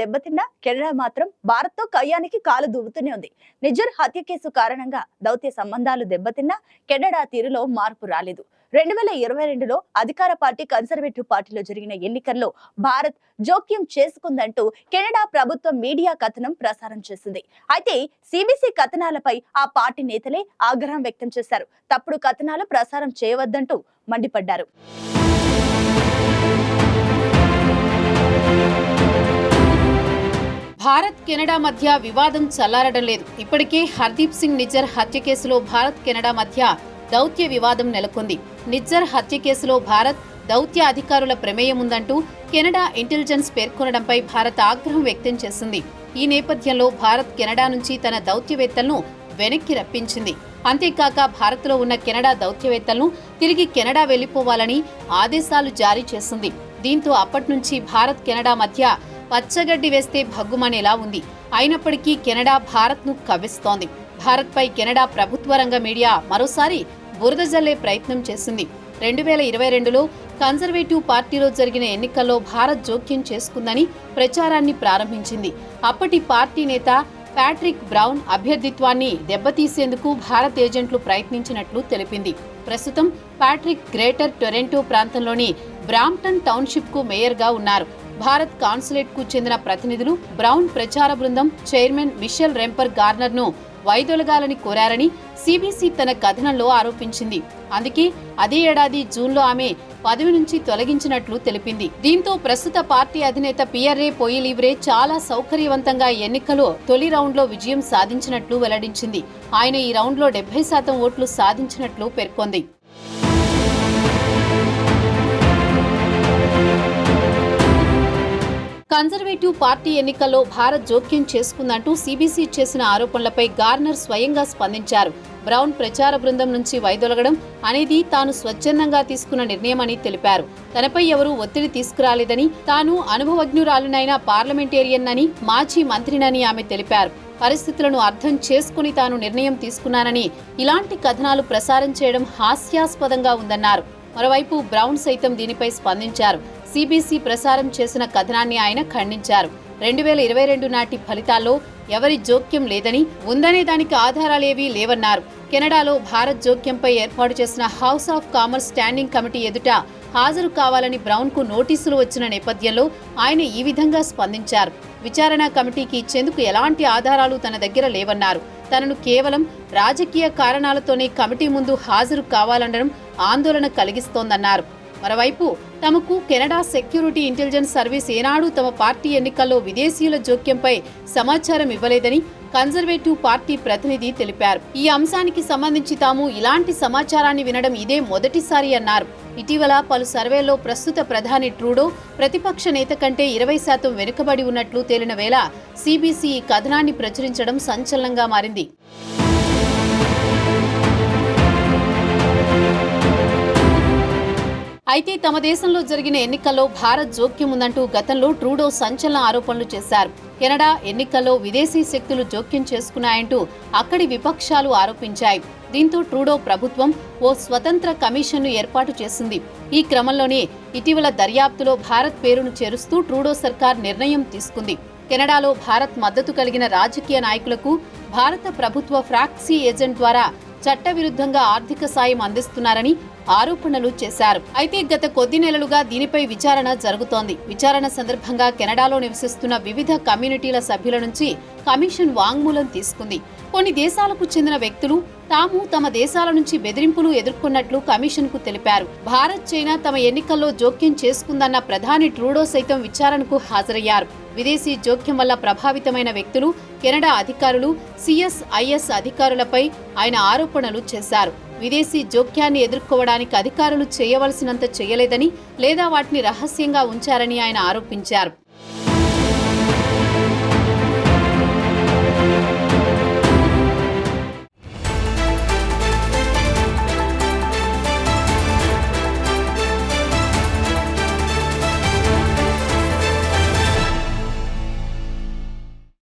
దెబ్బతిన్నా Canada మాత్రం భారత్తో కయ్యానికి కాలు దువ్వుతూనే ఉంది. నిజర్ హత్య కేసు కారణంగా దౌత్య సంబంధాలు దెబ్బతిన్నా కెనడా తీరులో మార్పు రాలేదు. రెండు వేల ఇరవై రెండులో అధికార పార్టీ కన్సర్వేటివ్ పార్టీలో జరిగిన ఎన్నికల్లో భారత్ జోక్యం చేసుకుందంటూ కెనడా ప్రభుత్వం మీడియా కథనం ప్రసారం చేసింది. అయితే సిబిసి కథనాలపై ఆ పార్టీ నేతలే ఆగ్రహం వ్యక్తం చేశారు. తప్పుడు కథనాలు ప్రసారం చేయవద్దంటూ మండిపడ్డారు. భారత్ కెనడా మధ్య వివాదం చల్లారడం లేదు. ఇప్పటికే హర్దీప్ సింగ్ నిజ్జర్ హత్య కేసులో భారత్ కెనడా మధ్య దౌత్య వివాదం నెలకొంది. నిజ్జర్ హత్య కేసులో భారత్ దౌత్య అధికారుల ప్రమేయం ఉందంటూ కెనడా ఇంటెలిజెన్స్ పేర్కొనడంపై భారత్ ఆగ్రహం వ్యక్తం చేసింది. ఈ నేపథ్యంలో భారత్ కెనడా నుంచి తన దౌత్యవేత్తలను వెనక్కి రప్పించింది. అంతేకాక భారత్లో ఉన్న కెనడా దౌత్యవేత్తలను తిరిగి కెనడా వెళ్ళిపోవాలని ఆదేశాలు జారీ చేసింది. దీంతో అప్పటి నుంచి భారత్ కెనడా మధ్య పచ్చగడ్డి వేస్తే భగ్గుమనేలా ఉంది. అయినప్పటికీ కెనడా భారత్ను కవ్విస్తోంది. భారత్పై కెనడా ప్రభుత్వ రంగ మీడియా మరోసారి బురద జల్లే ప్రయత్నం చేసింది. రెండు వేల ఇరవై రెండులో కన్జర్వేటివ్ పార్టీలో జరిగిన ఎన్నికల్లో భారత్ జోక్యం చేసుకుందని ప్రచారాన్ని ప్రారంభించింది. అప్పటి పార్టీ నేత ప్యాట్రిక్ బ్రౌన్ అభ్యర్థిత్వాన్ని దెబ్బతీసేందుకు భారత్ ఏజెంట్లు ప్రయత్నించినట్లు తెలిపింది. ప్రస్తుతం ప్యాట్రిక్ గ్రేటర్ టొరెంటో ప్రాంతంలోని బ్రాంప్టన్ టౌన్షిప్కు మేయర్గా ఉన్నారు. భారత్ కాన్సులేట్కు చెందిన ప్రతినిధులు బ్రౌన్ ప్రచార బృందం చైర్మన్ మిషెల్ రెంపర్ గార్నర్ను వైదొలగాలని కోరారని సిబిసి తన కథనంలో ఆరోపించింది. అందుకే అదే ఏడాది జూన్లో ఆమె పదవి నుంచి తొలగించినట్లు తెలిపింది. దీంతో ప్రస్తుత పార్టీ అధినేత పిఆర్ఏ పొయిలివ్రే చాలా సౌకర్యవంతంగా ఎన్నికలో తొలి రౌండ్లో విజయం సాధించినట్లు వెల్లడించింది. ఆయన ఈ రౌండ్లో డెబ్బై శాతం ఓట్లు సాధించినట్లు పేర్కొంది. కన్జర్వేటివ్ పార్టీ ఎన్నికల్లో భారత్ జోక్యం చేసుకుందంటూ సిబిసి చేసిన ఆరోపణలపై గార్నర్ స్వయంగా స్పందించారు. బ్రౌన్ ప్రచార బృందం నుంచి వైదొలగడం అనేది తాను స్వచ్ఛందంగా తీసుకున్న నిర్ణయమని తెలిపారు. తనపై ఎవరూ ఒత్తిడి తీసుకురాలేదని తాను అనుభవజ్ఞురాలునైన పార్లమెంటేరియన్ అని మాజీ మంత్రినని ఆమె తెలిపారు. పరిస్థితులను అర్థం చేసుకుని తాను నిర్ణయం తీసుకున్నానని ఇలాంటి కథనాలు ప్రసారం చేయడం హాస్యాస్పదంగా ఉందన్నారు. మరోవైపు బ్రౌన్ సైతం దీనిపై స్పందించారు. సిబిసి ప్రసారం చేసిన కథనాన్ని ఆయన ఖండించారు. రెండు వేల ఇరవై రెండు నాటి ఫలితాల్లో ఎవరి జోక్యం లేదని ఉందనే దానికి ఆధారాలేవీ లేవన్నారు. కెనడాలో భారత్ జోక్యంపై ఏర్పాటు చేసిన House of Commons standing committee ఎదుట హాజరు కావాలని బ్రౌన్కు నోటీసులు వచ్చిన నేపథ్యంలో ఆయన ఈ విధంగా స్పందించారు. విచారణ కమిటీకి ఇచ్చేందుకు ఎలాంటి ఆధారాలు తన దగ్గర లేవన్నారు. తనను కేవలం రాజకీయ కారణాలతోనే కమిటీ ముందు హాజరు కావాలనడం ఆందోళన కలిగిస్తోందన్నారు. మరోవైపు తమకు కెనడా సెక్యూరిటీ ఇంటెలిజెన్స్ సర్వీస్ ఏనాడు తమ పార్టీ ఎన్నికల్లో విదేశీయుల జోక్యంపై సమాచారం ఇవ్వలేదని కన్జర్వేటివ్ పార్టీ ప్రతినిధి తెలిపారు. ఈ అంశానికి సంబంధించి తాము ఇలాంటి సమాచారాన్ని వినడం ఇదే మొదటిసారి అన్నారు. ఇటీవల పలు సర్వేల్లో ప్రస్తుత ప్రధాని ట్రూడో ప్రతిపక్ష నేత కంటే ఇరవై శాతం వెనుకబడి ఉన్నట్లు తేలిన వేళ సిబిసి ఈ కథనాన్ని ప్రచురించడం సంచలనంగా మారింది. అయితే తమ దేశంలో జరిగిన ఎన్నికల్లో భారత్ జోక్యం ఉందంటూ గతంలో ట్రూడో సంచలన ఆరోపణలు చేశారు. కెనడా ఎన్నికల్లో విదేశీ శక్తులు జోక్యం చేసుకున్నాయంటూ అక్కడి విపక్షాలు ఆరోపించాయి. దీంతో ట్రూడో ప్రభుత్వం ఓ స్వతంత్ర కమిషన్ను ఏర్పాటు చేసింది. ఈ క్రమంలోనే ఇటీవల దర్యాప్తులో భారత్ పేరును చేరుస్తూ ట్రూడో సర్కార్ నిర్ణయం తీసుకుంది. కెనడాలో భారత్ మద్దతు కలిగిన రాజకీయ నాయకులకు భారత ప్రభుత్వ ఫ్రాక్సీ ఏజెంట్ ద్వారా చట్టవిరుద్ధంగా ఆర్థిక సాయం అందిస్తున్నారని ఆరోపణలు చేశారు. అయితే గత కొద్ది నెలలుగా దీనిపై విచారణ జరుగుతోంది. విచారణ సందర్భంగా కెనడాలో నివసిస్తున్న వివిధ కమ్యూనిటీల సభ్యుల నుంచి కమిషన్ వాంగ్మూలం తీసుకుంది. కొన్ని దేశాలకు చెందిన వ్యక్తులు తాము తమ దేశాల నుంచి బెదిరింపులు ఎదుర్కొన్నట్లు కమిషన్కు తెలిపారు. భారత్ చైనా తమ ఎన్నికల్లో జోక్యం చేసుకుందన్న ప్రధాని ట్రూడో సైతం విచారణకు హాజరయ్యారు. విదేశీ జోక్యం వల్ల ప్రభావితమైన వ్యక్తులు కెనడా అధికారులు సిఎస్ఐఎస్ అధికారులపై ఆయన ఆరోపణలు చేశారు. విదేశీ జోక్యాన్ని ఎదుర్కోవడానికి అధికారులు చేయవలసినంత చేయలేదని లేదా వాటిని రహస్యంగా ఉంచారని ఆయన ఆరోపించారు.